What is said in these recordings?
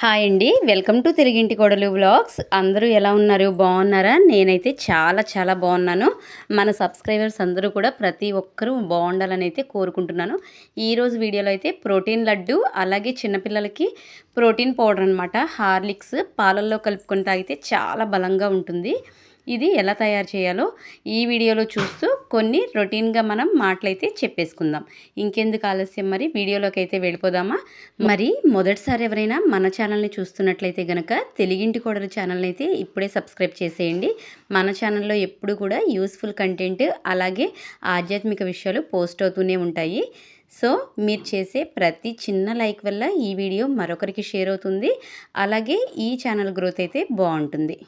Hi అండి. Welcome to తెలుగింటి కొడలు vlogs. అందరూ ఎలా ఉన్నారు? బాగున్నారా? నేనైతే చాలా చాలా బాగున్నాను. మన సబ్స్క్రైబర్స్ అందరూ కూడా ప్రతి ఒక్కరూ బాగుండాలని అయితే కోరుకుంటున్నాను. ఈరోజు వీడియోలో అయితే ప్రోటీన్ లడ్డు అలాగే చిన్నపిల్లలకి ప్రోటీన్ పౌడర్ అనమాట హార్లిక్స్ పాలల్లో కలుపుకొని తాగితే చాలా బలంగా ఉంటుంది. ఇది ఎలా తయారు చేయాలో ఈ వీడియోలో చూస్తూ కొన్ని రొటీన్గా మనం మాటలైతే చెప్పేసుకుందాం. ఇంకెందుకు ఆలస్యం? మరి వీడియోలోకి అయితే వెళ్ళిపోదామా? మరి మొదటిసారి ఎవరైనా మన ఛానల్ని చూస్తున్నట్లయితే గనక తెలుగింటి కోడలు ఛానల్ని అయితే ఇప్పుడే సబ్స్క్రైబ్ చేసేయండి. మన ఛానల్లో ఎప్పుడు కూడా యూస్ఫుల్ కంటెంట్ అలాగే ఆధ్యాత్మిక విషయాలు పోస్ట్ అవుతూనే ఉంటాయి. సో మీరు చేసే ప్రతి చిన్న లైక్ వల్ల ఈ వీడియో మరొకరికి షేర్ అవుతుంది. అలాగే ఈ ఛానల్ గ్రోత్ అయితే బాగుంటుంది.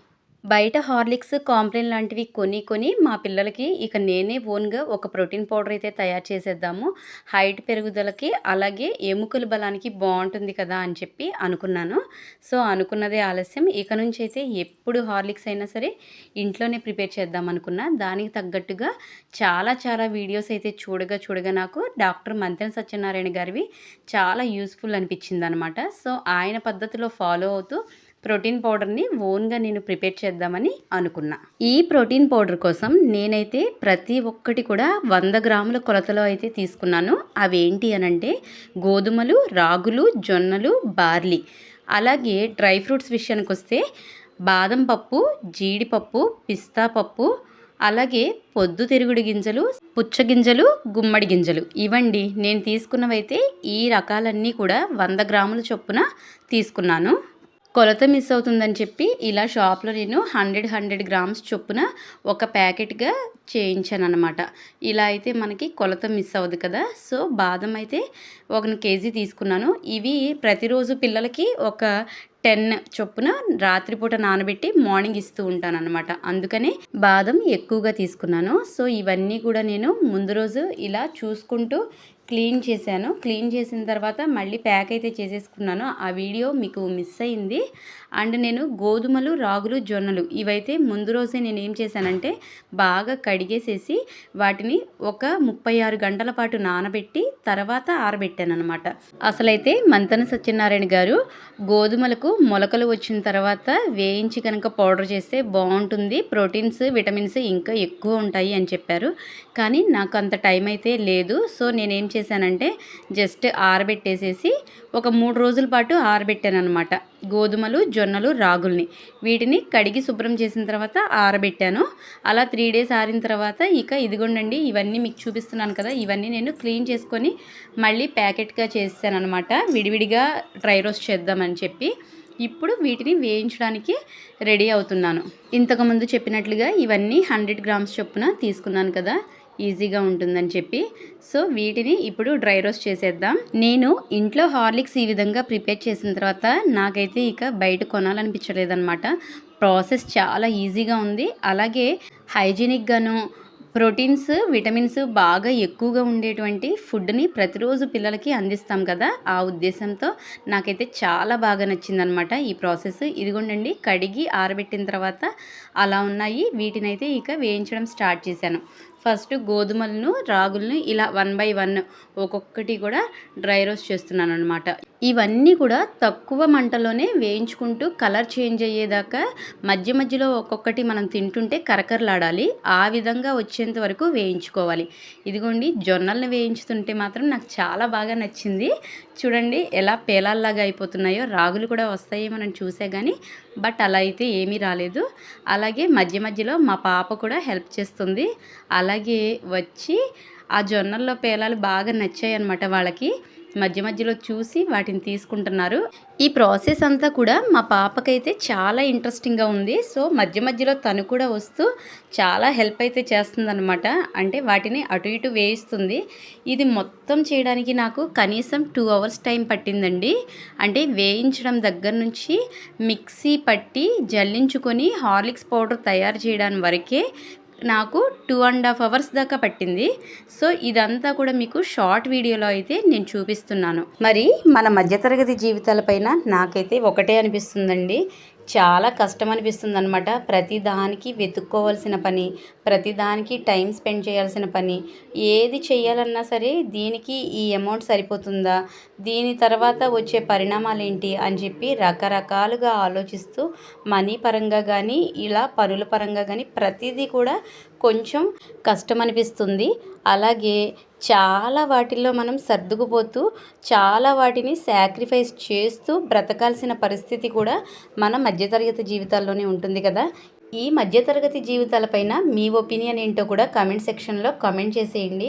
బయట హార్లిక్స్ కాంప్లైన్ లాంటివి కొని కొని మా పిల్లలకి ఇక నేనే ఓన్గా ఒక ప్రోటీన్ పౌడర్ అయితే తయారు చేసేద్దాము. హైట్ పెరుగుదలకి అలాగే ఎముకల బలానికి బాగుంటుంది కదా అని చెప్పి అనుకున్నాను. సో అనుకున్నదే ఆలస్యం. ఇక నుంచి అయితే ఎప్పుడు హార్లిక్స్ అయినా సరే ఇంట్లోనే ప్రిపేర్ చేద్దాం అనుకున్నా. దానికి తగ్గట్టుగా చాలా చాలా వీడియోస్ అయితే చూడగా చూడగా నాకు డాక్టర్ మంతెన సత్యనారాయణ గారివి చాలా యూస్ఫుల్ అనిపించింది అనమాట సో ఆయన పద్ధతిలో ఫాలో అవుతూ ప్రోటీన్ పౌడర్ని ఓన్గా నేను ప్రిపేర్ చేద్దామని అనుకున్నా. ఈ ప్రోటీన్ పౌడర్ కోసం నేనైతే ప్రతి ఒక్కటి కూడా వంద గ్రాముల కొలతలో అయితే తీసుకున్నాను. అవేంటి అనంటే గోధుమలు రాగులు జొన్నలు బార్లీ. అలాగే డ్రై ఫ్రూట్స్ విషయానికి వస్తే బాదం పప్పు జీడిపప్పు పిస్తా పప్పు అలాగే పొద్దు తిరుగుడు గింజలు పుచ్చగింజలు గుమ్మడి గింజలు. ఇవండి. నేను తీసుకున్నవైతే ఈ రకాలన్నీ కూడా వంద గ్రాముల చొప్పున తీసుకున్నాను. కొలత మిస్ అవుతుందని చెప్పి ఇలా షాప్లో నేను హండ్రెడ్ హండ్రెడ్ గ్రామ్స్ చొప్పున ఒక ప్యాకెట్గా చేయించాను అనమాట ఇలా అయితే మనకి కొలత మిస్ అవ్వదు కదా. సో బాదం అయితే ఒక కేజీ తీసుకున్నాను. ఇవి ప్రతిరోజు పిల్లలకి ఒక టెన్ చొప్పున రాత్రిపూట నానబెట్టి మార్నింగ్ ఇస్తూ ఉంటాను అనమాట అందుకనే బాదం ఎక్కువగా తీసుకున్నాను. సో ఇవన్నీ కూడా నేను ముందు రోజు ఇలా చూసుకుంటూ క్లీన్ చేశాను. క్లీన్ చేసిన తర్వాత మళ్ళీ ప్యాక్ అయితే చేసేసుకున్నాను. ఆ వీడియో మీకు మిస్ అయింది. అండ్ నేను గోధుమలు రాగులు జొన్నలు ఇవైతే ముందు రోజే నేను ఏం చేశానంటే బాగా కడిగేసేసి వాటిని ఒక ముప్పై ఆరు గంటల పాటు నానబెట్టి తర్వాత ఆరబెట్టాను అనమాట అసలైతే మంతన సత్యనారాయణ గారు గోధుమలకు మొలకలు వచ్చిన తర్వాత వేయించి కనుక పౌడర్ చేస్తే బాగుంటుంది. ప్రోటీన్స్ విటమిన్స్ ఇంకా ఎక్కువ ఉంటాయి అని చెప్పారు. కానీ నాకు అంత టైం అయితే లేదు. సో నేనేం చేశానంటే జస్ట్ ఆరబెట్టేసేసి ఒక మూడు రోజుల పాటు ఆరబెట్టాను అనమాట గోధుమలు జొన్నలు రాగుల్ని. వీటిని కడిగి శుభ్రం చేసిన తర్వాత ఆరబెట్టాను. అలా త్రీ డేస్ ఆరిన తర్వాత ఇక ఇదిగోండండి ఇవన్నీ మీకు చూపిస్తున్నాను కదా ఇవన్నీ నేను క్లీన్ చేసుకొని మళ్ళీ ప్యాకెట్గా చేసాను అనమాట విడివిడిగా డ్రై రోస్ట్ చేద్దామని చెప్పి ఇప్పుడు వీటిని వేయించడానికి రెడీ అవుతున్నాను. ఇంతకుముందు చెప్పినట్లుగా ఇవన్నీ హండ్రెడ్ గ్రామ్స్ చొప్పున తీసుకున్నాను కదా ఈజీగా ఉంటుందని చెప్పి. సో వీటిని ఇప్పుడు డ్రై రోస్ట్ చేసేద్దాం. నేను ఇంట్లో హార్లిక్స్ ఈ విధంగా ప్రిపేర్ చేసిన తర్వాత నాకైతే ఇక బయట కొనాలనిపించలేదన్నమాట. ప్రాసెస్ చాలా ఈజీగా ఉంది. అలాగే హైజీనిక్గాను ప్రోటీన్స్ విటమిన్స్ బాగా ఎక్కువగా ఉండేటువంటి ఫుడ్ని ప్రతిరోజు పిల్లలకి అందిస్తాం కదా. ఆ ఉద్దేశంతో నాకైతే చాలా బాగా నచ్చిందనమాట ఈ ప్రాసెస్. ఇదిగోండండి కడిగి ఆరబెట్టిన తర్వాత అలా ఉన్నాయి. వీటినైతే ఇక వేయించడం స్టార్ట్ చేశాను. ఫస్ట్ గోధుమలను రాగులను ఇలా వన్ బై వన్ ఒక్కొక్కటి కూడా డ్రై రోస్ట్ చేస్తున్నాను అనమాట ఇవన్నీ కూడా తక్కువ మంటలోనే వేయించుకుంటూ కలర్ చేంజ్ అయ్యేదాకా మధ్య మధ్యలో ఒక్కొక్కటి మనం తింటుంటే కరకరలాడాలి. ఆ విధంగా వచ్చేంత వరకు వేయించుకోవాలి. ఇదిగోండి జొన్నలను వేయించుతుంటే మాత్రం నాకు చాలా బాగా నచ్చింది. చూడండి ఎలా పేలాల్లాగా అయిపోతున్నాయో. రాగులు కూడా వస్తాయో మనం చూసే కానీ బట్ అలా అయితే ఏమీ రాలేదు. అలాగే మధ్య మధ్యలో మా పాప కూడా హెల్ప్ చేస్తుంది. అలాగే వచ్చి ఆ జొన్నల్లో పేలాలు బాగా నచ్చాయి అనమాట వాళ్ళకి. మధ్య మధ్యలో చూసి వాటిని తీసుకుంటున్నారు. ఈ ప్రాసెస్ అంతా కూడా మా పాపకైతే చాలా ఇంట్రెస్టింగ్గా ఉంది. సో మధ్య మధ్యలో తను కూడా వస్తూ చాలా హెల్ప్ అయితే చేస్తుందనమాట అంటే వాటిని అటు ఇటు వేయిస్తుంది. ఇది మొత్తం చేయడానికి నాకు కనీసం టూ అవర్స్ టైం పట్టిందండి. అంటే వేయించడం దగ్గర నుంచి మిక్సీ పట్టి జల్లించుకొని హార్లిక్స్ పౌడర్ తయారు చేయడానికి వరకే నాకు టూ అండ్ హాఫ్ అవర్స్ దాకా పట్టింది. సో ఇదంతా కూడా మీకు షార్ట్ వీడియోలో అయితే నేను చూపిస్తున్నాను. మరి మన మధ్యతరగతి జీవితాలపైన నాకైతే ఒకటే అనిపిస్తుందండి. చాలా కష్టం అనిపిస్తుంది అనమాట ప్రతిదానికి వెతుక్కోవాల్సిన పని ప్రతిదానికి టైం స్పెండ్ చేయాల్సిన పని. ఏది చేయాలన్నా సరే దీనికి ఈ అమౌంట్ సరిపోతుందా? దీని తర్వాత వచ్చే పరిణామాలు ఏంటి అని చెప్పి రకరకాలుగా ఆలోచిస్తూ మనీ పరంగా కానీ ఇలా పనుల పరంగా కానీ ప్రతిదీ కూడా కొంచెం కష్టం అనిపిస్తుంది అలాగే చాలా వాటిల్లో మనం సర్దుకుపోతూ చాలా వాటిని సాక్రిఫైస్ చేస్తూ బ్రతకాల్సిన పరిస్థితి కూడా మన మధ్యతరగతి జీవితాల్లోనే ఉంటుంది కదా. ఈ మధ్యతరగతి జీవితాలపైన మీ ఒపీనియన్ ఏంటో కూడా కమెంట్ సెక్షన్లో కమెంట్ చేసేయండి.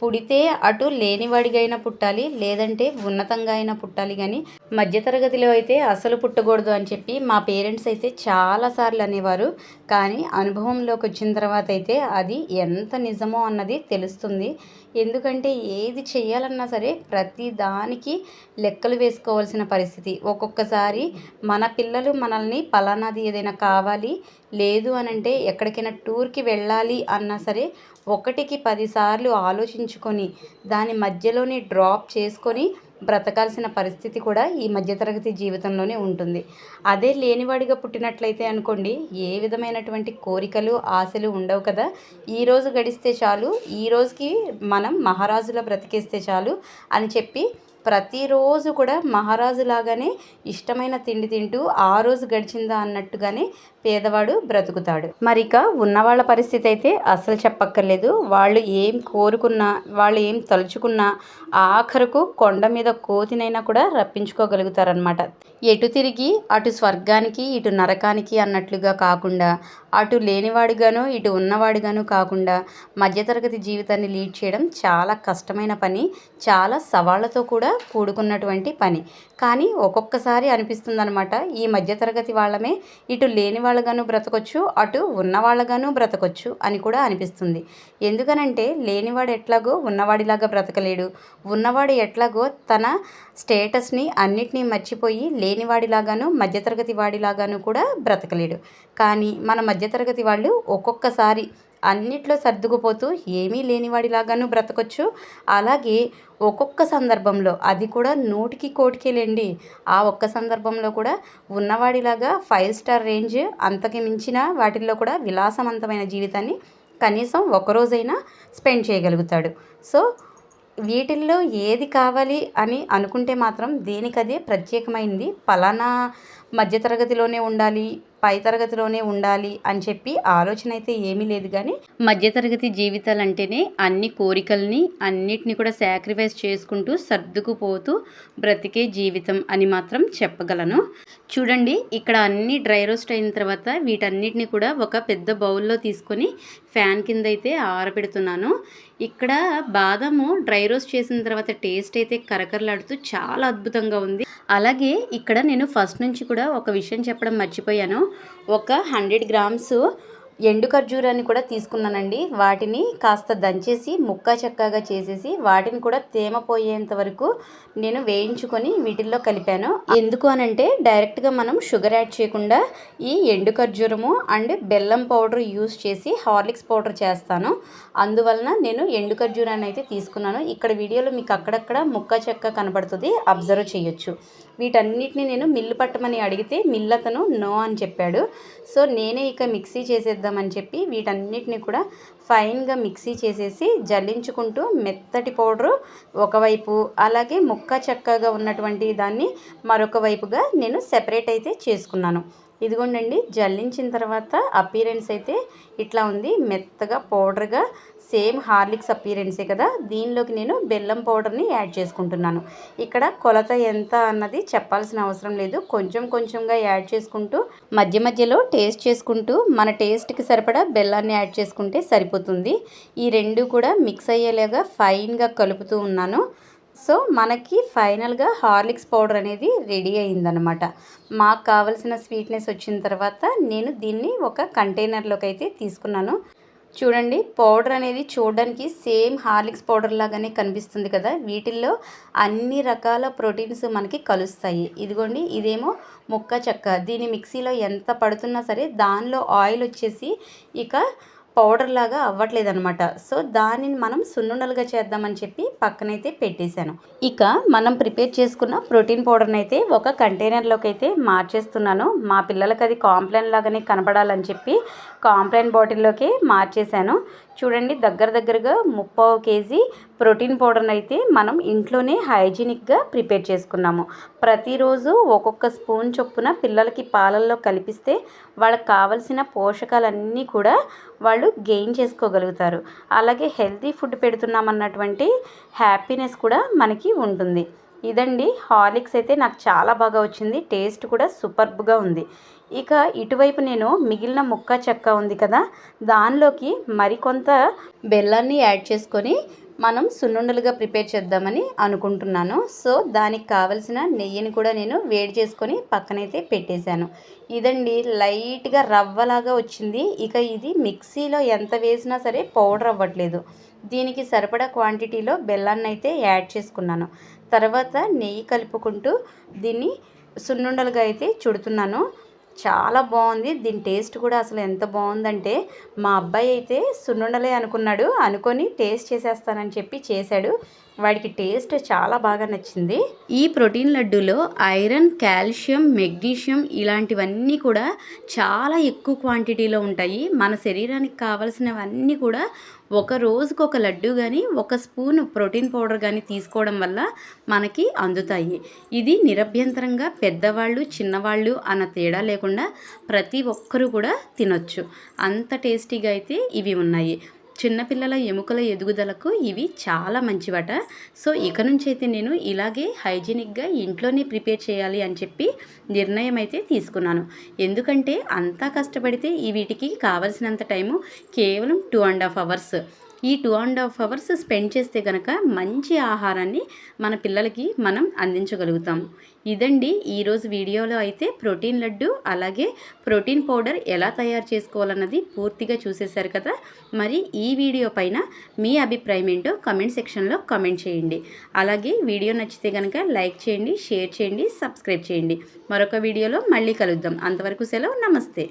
పుడితే అటు లేనివాడిగా పుట్టాలి లేదంటే ఉన్నతంగా అయినా పుట్టాలి కానీ మధ్యతరగతిలో అయితే అసలు పుట్టకూడదు అని చెప్పి మా పేరెంట్స్ అయితే చాలాసార్లు అనేవారు. కానీ అనుభవంలోకి వచ్చిన తర్వాత అయితే అది ఎంత నిజమో అన్నది తెలుస్తుంది. ఎందుకంటే ఏది చేయాలన్నా సరే ప్రతి దానికి లెక్కలు వేసుకోవాల్సిన పరిస్థితి. ఒక్కొక్కసారి మన పిల్లలు మనల్ని పలానాది ఏదైనా కావాలి లేదు అని అంటే ఎక్కడికైనా టూర్కి వెళ్ళాలి అన్నా సరే ఒకటికి పదిసార్లు ఆలోచించుకొని దాని మధ్యలోనే డ్రాప్ చేసుకొని బ్రతకాల్సిన పరిస్థితి కూడా ఈ మధ్యతరగతి జీవితంలోనే ఉంటుంది. అదే లేనివాడిగా పుట్టినట్లయితే అనుకోండి ఏ విధమైనటువంటి కోరికలు ఆశలు ఉండవు కదా. ఈరోజు గడిస్తే చాలు ఈ రోజుకి మనం మహారాజుల బ్రతికేస్తే చాలు అని చెప్పి ప్రతిరోజు కూడా మహారాజు లాగానే ఇష్టమైన తిండి తింటూ ఆ రోజు గడిచిందా అన్నట్టుగానే పేదవాడు బ్రతుకుతాడు. మరిక ఉన్నవాళ్ళ పరిస్థితి అయితే అసలు చెప్పక్కర్లేదు. వాళ్ళు ఏం కోరుకున్నా వాళ్ళు ఏం తలుచుకున్నా ఆఖరుకు కొండ మీద కోతినైనా కూడా రప్పించుకోగలుగుతారనమాట ఎటు తిరిగి అటు స్వర్గానికి ఇటు నరకానికి అన్నట్లుగా కాకుండా అటు లేనివాడుగాను ఇటు ఉన్నవాడుగాను కాకుండా మధ్యతరగతి జీవితాన్ని లీడ్ చేయడం చాలా కష్టమైన పని చాలా సవాళ్ళతో కూడా కూడుకున్నటువంటి పని. కానీ ఒక్కొక్కసారి అనిపిస్తుంది అనమాట ఈ మధ్యతరగతి వాళ్ళమే ఇటు లేని వాళ్ళగాను బ్రతకొచ్చు అటు ఉన్నవాళ్ళగాను బ్రతకొచ్చు అని కూడా అనిపిస్తుంది. ఎందుకనంటే లేనివాడు ఎట్లాగో ఉన్నవాడిలాగా బ్రతకలేడు. ఉన్నవాడు ఎట్లాగో తన స్టేటస్ని అన్నిటినీ మర్చిపోయి లేనివాడిలాగాను మధ్యతరగతి వాడిలాగాను కూడా బ్రతకలేడు. కానీ మన మధ్యతరగతి వాళ్ళు ఒక్కొక్కసారి అన్నిట్లో సర్దుకుపోతూ ఏమీ లేనివాడిలాగాను బ్రతకొచ్చు. అలాగే ఒక్కొక్క సందర్భంలో అది కూడా నూటికి కోటికేలేండి ఆ ఒక్క సందర్భంలో కూడా ఉన్నవాడిలాగా ఫైవ్ స్టార్ రేంజ్ అంతకి మించిన వాటిల్లో కూడా విలాసవంతమైన జీవితాన్ని కనీసం ఒకరోజైనా స్పెండ్ చేయగలుగుతాడు. సో వీటిల్లో ఏది కావాలి అని అనుకుంటే మాత్రం దేనికదే ప్రత్యేకమైంది. పలానా మధ్యతరగతిలోనే ఉండాలి పై తరగతిలోనే ఉండాలి అని చెప్పి ఆలోచన అయితే ఏమీ లేదు కానీ మధ్యతరగతి జీవితాలు అంటేనే అన్ని కోరికల్ని అన్నిటిని కూడా సాక్రిఫైస్ చేసుకుంటూ సర్దుకుపోతూ బ్రతికే జీవితం అని మాత్రం చెప్పగలను. చూడండి ఇక్కడ అన్ని డ్రై రోస్ట్ అయిన తర్వాత వీటన్నిటిని కూడా ఒక పెద్ద బౌల్లో తీసుకొని ఫ్యాన్ కింద అయితే ఆరబెడుతున్నాను. ఇక్కడ బాదము డ్రై రోస్ట్ చేసిన తర్వాత టేస్ట్ అయితే కరకరలాడుతూ చాలా అద్భుతంగా ఉంది. అలాగే ఇక్కడ నేను ఫస్ట్ నుంచి కూడా ఒక విషయం చెప్పడం మర్చిపోయాను. ఒక హండ్రెడ్ గ్రామ్స్ ఎండు ఖర్జూరాన్ని కూడా తీసుకున్నానండి. వాటిని కాస్త దంచేసి ముక్క చక్కగా చేసేసి వాటిని కూడా తేమ పోయేంత వరకు నేను వేయించుకొని వీటిల్లో కలిపాను. ఎందుకు అనంటే డైరెక్ట్గా మనం షుగర్ యాడ్ చేయకుండా ఈ ఎండు ఖర్జూరము అండ్ బెల్లం పౌడర్ యూస్ చేసి హార్లిక్స్ పౌడర్ చేస్తాను. అందువలన నేను ఎండు ఖర్జూరాన్ని అయితే తీసుకున్నాను. ఇక్కడ వీడియోలో మీకు అక్కడక్కడ ముక్క చెక్క కనబడుతుంది అబ్జర్వ్ చేయొచ్చు. వీటన్నిటిని నేను మిల్లు పట్టమని అడిగితే మిల్లతను నో అని చెప్పాడు. సో నేనే ఇక మిక్సీ చేసేద్దామని చెప్పి వీటన్నిటిని కూడా ఫైన్గా మిక్సీ చేసేసి జల్లించుకుంటూ మెత్తటి పౌడరు ఒకవైపు అలాగే ముక్క చక్కగా ఉన్నటువంటి దాన్ని మరొక వైపుగా నేను సెపరేట్ అయితే చేసుకున్నాను. ఇదిగోండి జల్లించిన తర్వాత అపీరెన్స్ అయితే ఇట్లా ఉంది. మెత్తగా పౌడర్గా సేమ్ హార్లిక్స్ అపీరెన్సే కదా. దీనిలోకి నేను బెల్లం పౌడర్ని యాడ్ చేసుకుంటున్నాను. ఇక్కడ కొలత ఎంత అన్నది చెప్పాల్సిన అవసరం లేదు. కొంచెం కొంచెంగా యాడ్ చేసుకుంటూ మధ్య మధ్యలో టేస్ట్ చేసుకుంటూ మన టేస్ట్కి సరిపడా బెల్లాన్ని యాడ్ చేసుకుంటే సరిపోతుంది. ఈ రెండు కూడా మిక్స్ అయ్యేలాగా ఫైన్గా కలుపుతూ ఉన్నాను. సో మనకి ఫైనల్గా హార్లిక్స్ పౌడర్ అనేది రెడీ అయిందనమాట మాకు కావలసిన స్వీట్నెస్ వచ్చిన తర్వాత నేను దీన్ని ఒక కంటైనర్లోకి అయితే తీసుకున్నాను. చూడండి పౌడర్ అనేది చూడడానికి సేమ్ హార్లిక్స్ పౌడర్ లాగానే కనిపిస్తుంది కదా. వీటిల్లో అన్ని రకాల ప్రోటీన్స్ మనకి కలుస్తాయి. ఇదిగోండి ఇదేమో ముక్క చెక్క. దీని మిక్సీలో ఎంత పడుతున్నా సరే దానిలో ఆయిల్ వచ్చేసి ఇక పౌడర్ లాగా అవ్వట్లేదు అనమాట సో దానిని మనం సున్నుండలుగా చేద్దామని చెప్పి పక్కనైతే పెట్టేశాను. ఇక మనం ప్రిపేర్ చేసుకున్న ప్రోటీన్ పౌడర్ని అయితే ఒక కంటైనర్లోకి అయితే మార్చేస్తున్నాను. మా పిల్లలకి అది కాంప్లైన్ లాగానే కనపడాలని చెప్పి కాంప్లైన్ బాటిల్లోకి మార్చేశాను. చూడండి దగ్గర దగ్గరగా ముప్పావు కేజీ ప్రోటీన్ పౌడర్ని అయితే మనం ఇంట్లోనే హైజీనిక్గా ప్రిపేర్ చేసుకున్నాము. ప్రతిరోజు ఒక్కొక్క స్పూన్ చొప్పున పిల్లలకి పాలల్లో కలిపిస్తే వాళ్ళకి కావలసిన పోషకాలన్నీ కూడా వాళ్ళు గెయిన్ చేసుకోగలుగుతారు. అలాగే హెల్తీ ఫుడ్ పెడుతున్నామన్నటువంటి హ్యాపీనెస్ కూడా మనకి ఉంటుంది. ఇదండి హార్లిక్స్ అయితే నాకు చాలా బాగా వచ్చింది. టేస్ట్ కూడా సూపర్బ్గా ఉంది. ఇక ఇటువైపు నేను మిగిలిన ముక్క చెక్క ఉంది కదా దానిలోకి మరికొంత బెల్లాన్ని యాడ్ చేసుకొని మనం సున్నుండలుగా ప్రిపేర్ చేద్దామని అనుకుంటున్నాను. సో దానికి కావలసిన నెయ్యిని కూడా నేను వేడి చేసుకొని పక్కనైతే పెట్టేశాను. ఇదండి లైట్గా రవ్వలాగా వచ్చింది. ఇక ఇది మిక్సీలో ఎంత వేసినా సరే పౌడర్ అవ్వట్లేదు. దీనికి సరిపడా క్వాంటిటీలో బెల్లాన్ని అయితే యాడ్ చేసుకున్నాను. తర్వాత నెయ్యి కలుపుకుంటూ దీన్ని సున్నుండలుగా అయితే చుడుతున్నాను. చాలా బాగుంది. దీని టేస్ట్ కూడా అసలు ఎంత బాగుందంటే మా అబ్బాయి అయితే సున్నుండలే అనుకున్నాడు. అనుకొని టేస్ట్ చేసేస్తానని చెప్పి చేశాడు. వాడికి టేస్ట్ చాలా బాగా నచ్చింది. ఈ ప్రోటీన్ లడ్డూలో ఐరన్ కాల్షియం మెగ్నీషియం ఇలాంటివన్నీ కూడా చాలా ఎక్కువ క్వాంటిటీలో ఉంటాయి. మన శరీరానికి కావలసినవన్నీ కూడా ఒక రోజుకు ఒక లడ్డు కానీ ఒక స్పూన్ ప్రోటీన్ పౌడర్ కానీ తీసుకోవడం వల్ల మనకి అందుతాయి. ఇది నిరభ్యంతరంగా పెద్దవాళ్ళు చిన్నవాళ్ళు అన్న తేడా లేకుండా ప్రతి ఒక్కరూ కూడా తినొచ్చు. అంత టేస్టీగా అయితే ఇవి ఉన్నాయి. చిన్నపిల్లల ఎముకల ఎదుగుదలకు ఇవి చాలా మంచివట. సో ఇక నుంచి అయితే నేను ఇలాగే హైజీనిక్గా ఇంట్లోనే ప్రిపేర్ చేయాలి అని చెప్పి నిర్ణయం అయితే తీసుకున్నాను. ఎందుకంటే అంతా కష్టపడితే ఈ వీటికి కావలసినంత టైము కేవలం టూ అండ్ హాఫ్ అవర్స్. ఈ two and half hours spend చేస్తే కనుక మంచి ఆహారాన్ని మన పిల్లలకి మనం అందించగలుగుతాం. ఇదండి ఈరోజు వీడియోలో అయితే ప్రోటీన్ లడ్డు అలాగే ప్రోటీన్ పౌడర్ ఎలా తయారు చేసుకోవాలన్నది పూర్తిగా చూసేశారు కదా. మరి ఈ వీడియో పైన మీ అభిప్రాయం ఏంటో కమెంట్ సెక్షన్లో కమెంట్ చేయండి. అలాగే వీడియో నచ్చితే కనుక లైక్ చేయండి షేర్ చేయండి సబ్స్క్రైబ్ చేయండి. మరొక వీడియోలో మళ్ళీ కలుద్దాం. అంతవరకు సెలవు నమస్తే.